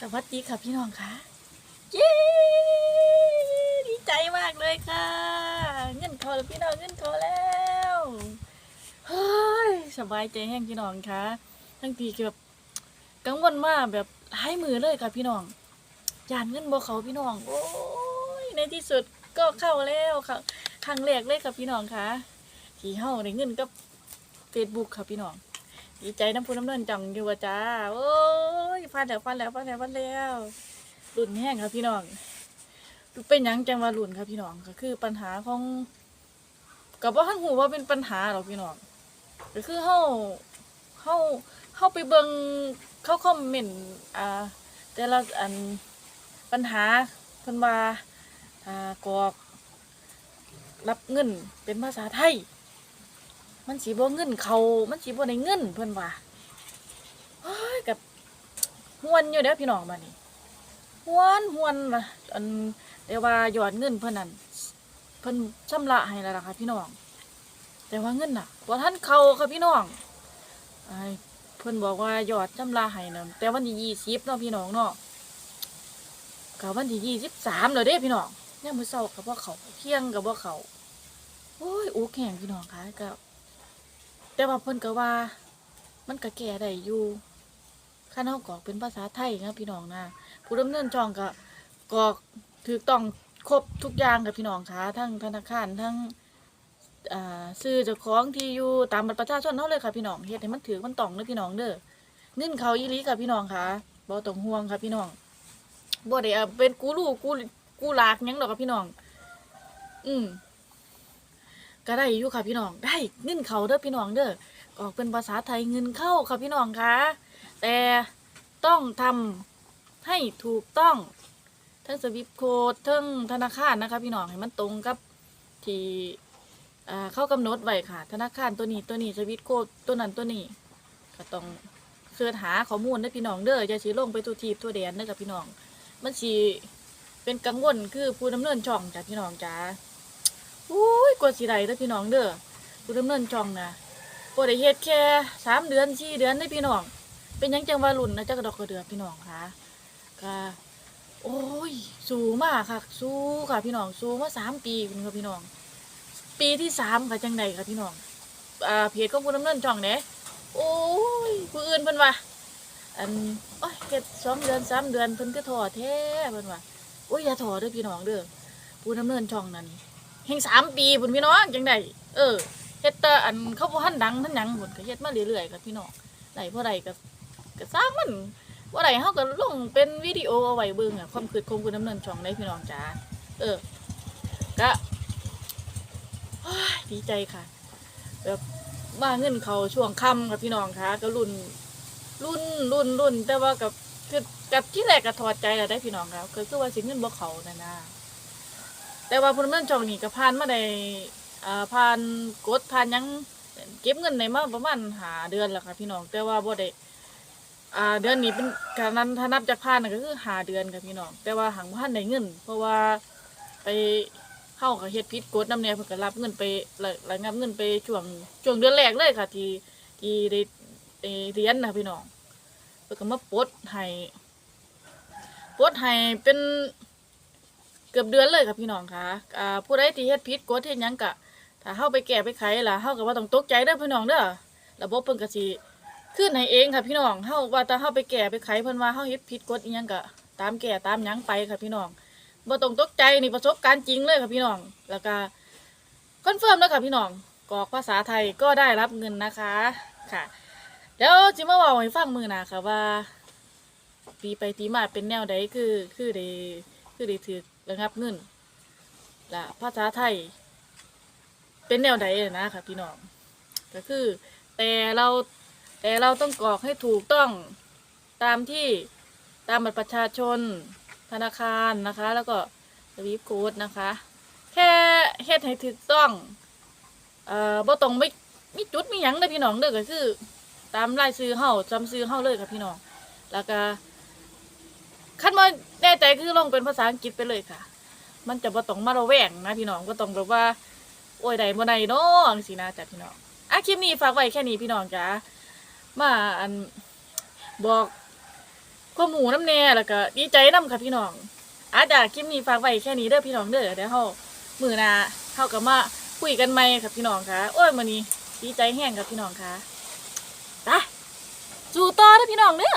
สวัสดีค่ะพี่น้องค่ะเย้ดีใจมากเลยค่ะ เงินเขาแล้วพี่น้องเงินเขาแล้วเฮ้ยสบายใจแห้งพี่น้องค่ะทั้งทีคือแบบกังวลมากแบบหลายมือเลยค่ะพี่น้องยานเงินบ่เขาพี่น้อง โอ้ยในที่สุดก็เข้าแล้วค่ะครั้งแรกเลยค่ะพี่น้องค่ะที่เฮาได้เงินกับ Facebook ค่ะพี่น้องดีใจน้ำพุน้ำเนินจังอยู่ว่าจ้าโอ้ย ฟันแล้วฟันแล้วฟันแล้วฟันแล้วรุ่นแห้งครับพี่น้องเป็นยังจังว่ารุ่นครับพี่น้องก็คือปัญหาของกับว่าท่านหูว่าเป็นปัญหาหรอกพี่น้องก็คือเฮาเฮาเฮาไปเบิ่งเข้าคอมเมนต์อ่าแต่ละอันปัญหาเพิ่นว่าอ่ากอกรับเงินเป็นภาษาไทย มันสีบ่เงินเขามันสีบ่ได้เงินเพิ่นว่า หวนอยู่เด้อพี่น้องบัดนี้หวนหวนละอันแต่ว่ายอดเงินเพิ่นนั่นเพิ่นชำระให้แล้วล่ะค่ะพี่น้อง แต่ว่าเงินน่ะบ่ทันเข้าค่ะพี่น้องไอ้เพิ่นบอกว่ายอดชำระให้นั่นแต่วันที่20เนาะพี่น้องเนาะก็วันที่23แล้วเด้พี่น้องยามมื้อเช้าก็บ่เขาเที่ยงก็บ่เขาโอ้ยอุกแห้งพี่น้องค่ะก็แต่ว่าเพิ่นก็ว่า มันก็แก้ได้อยู่ คันเฮากรอกเป็นภาษาไทยนะพี่น้องนะผู้ดำเนินช่องก็กรอกถูกต้องครบทุกอย่างกับพี่น้องค่ะทั้งธนาคารทั้งอ่าซื้อเจ้าของที่อยู่ตามบัตรประชาชนเฮาเลยค่ะพี่น้องเฮ็ดให้มันถูกมันต้องเด้อพี่น้องเด้อเงินเขาอีหลีค่ะพี่น้องค่ะบ่ต้องห่วงค่ะพี่น้องบ่ได้เป็นกูรูกูกูหลากยังดอกค่ะพี่น้อง อืมก็ได้อยู่ค่ะพี่น้อง ได้เงินเขาเด้อพี่น้องเด้อออกเป็นภาษาไทยเงินเข้าค่ะพี่น้องค่ะ แต่ต้องทำให้ถูกต้องทั้งสวิปโคดทั้งธนาคารนะคะพี่น้องให้มันตรงกับที่เข้ากำหนดไว้ค่ะ ธนาคารตัวนี้ตัวนี้สวิปโคดตัวนั้นตัวนี้ก็ต้องเสิร์ชหาข้อมูลได้พี่น้องเด้ออย่าสิลงไปตัวทีบตัวแดนเด้อกับพี่น้อง มันสิเป็นกังวลคือผู้ดำเนินช่องจ้ะพี่น้องจ้าอุ้ยกว่าสิได้เด้อพี่น้องเด้อผู้ดำเนินช่องนะบ่ได้เฮ็ดแค่สามเดือนสี่เดือนได้พี่น้อง เป็นยังจังว่ารุ่นนะจักกระดอกกระเดือพี่น้องค่ะก็โอ้ย สู้มากค่ะ สู้ค่ะพี่น้องสู้มาสามปีคุณค่ะพี่น้อง ปีที่สามค่ะจังใดค่ะพี่น้องอ่าเพจของผู้ำเนินช่องเด้โอ้ยผู้อื่นเพิ่นว่าอันโอ้ยเฮ็ดสองเดือนสามเดือนเพิ่นก็ท้อแท้เพิ่นว่าโอ้ยอย่าท้อเด้อพี่น้องเด้อผู้ดำเนินช่องนั้นแห่งสามปีพุ่นพี่น้องจังไดเออเฮ็ดแต่อันเขาบ่ทันดังทันหยังพุ่นก็เฮ็ดมาเรื่อยๆกับพี่น้องได้บ่ได้ก็ ก็สร้างมันบ่ได้เฮาก็ลงเป็นวิดีโอเอาไว้เบิ่งอะความคิดของผู้ดำเนินช่องได้พี่น้องจ้าเออก็ดีใจค่ะ แบบว่าเงินเขาช่วงค่ำกับพี่น้องค่ะ ก็รุ่นรุ่นรุ่นรุ่นแต่ว่ากับคือกับที่แรกก็ถอดใจแล้วได้พี่น้องครับก็คือว่าสิเงินบ่เขานั่นนะแต่ว่าพลเมืองช่องนี่ก็ผ่านมาได้อ่าผ่านกดผ่านยังเก็บเงินในมาประมาณหาเดือนแล้วค่ะพี่น้อง แต่ว่าบ่ได้ อ่าเดือนนี้เป็นการนั้นถ้านับจากผ่านน่ะก็คือหาเดือนค่ะพี่น้อง แต่ว่าหังบ่ทันได้เงิน เพราะว่าไปเข้ากับเฮ็ดผิดกฎนำแนวเพิ่นก็รับเงินไประงับเงินไปช่วงช่วงเดือนแรกเลยค่ะ ที่ที่ได้ได้เรียนนะพี่น้องเพิ่นก็มาปลดให้ปลดให้เป็นเกือบเดือนเลยค่ะพี่น้องค่ะอ่าผู้ใดที่เฮ็ดผิดกฎเฮ็ดหยังกะถ้าเฮาไปแก้ไปไขล่ะเฮาก็บ่ต้องตกใจเด้อพี่น้องเด้อระบบเพิ่นก็สิ ขึ้นให้เองค่ะพี่น้องเฮาว่าแต่เฮาไปแก้ไปไขเพิ่นว่าเฮาเฮ็ดผิดกฎอีหยังก็ตามแก้ตามหยังไปค่ะพี่น้องบ่ต้องตกใจนี่ประสบการณ์จริงเลยค่ะพี่น้อง แล้วก็คอนเฟิร์มแล้วค่ะพี่น้องกรอกภาษาไทยก็ได้รับเงินนะคะค่ะเดี๋ยวจิมาว้าให้ฟังมือหนาค่ะว่า ตีไปตีมาเป็นแนวใดคือคือได้คือได้ถือระงับเงินละภาษาไทย เป็นแนวใดนะค่ะพี่น้องก็คือ แต่เรา แต่เราต้องกรอกให้ถูกต้องตามที่ตามบัตรประชาชนธนาคารนะคะ แล้วก็สวิฟโค้ดนะคะ แค่เฮ็ดให้ถูกต้องเอ่อบ่ต้องไม่มีจุดมีหยังเลยพี่น้องเด้อก็คือ ตามรายซื้อเฮาจำซื้อเฮาเลยค่ะพี่น้องแล้วก็ขั้นมาแน่ใจคือลงเป็นภาษาอังกฤษไปเลยค่ะ มันจะบ่ต้องมาระแวงนะพี่น้องก็ต้องแบบว่า โอ้ยใดบ่ใดเนาะจังซี่นะจ้ะพี่น้องอะคลิปนี้ฝากไว้แค่นี้พี่น้องจ้า มาอันบอกข้ามหมูน้ำแน่แล้วก็ดีใจน้ำค่ะพี่น้องอาจจะคลิปนี้ฝากไว้แค่นี้เด้อพี่น้องเด้อเดี๋ยวเฮามือหนาเฮากับมาคุยกันใหม่ค่ะพี่น้องค่ะโอ้ยมื้อนี้ดีใจแห้งค่ะพี่น้องค่ะไปสู่ต่อเด้อพี่น้องเด้อ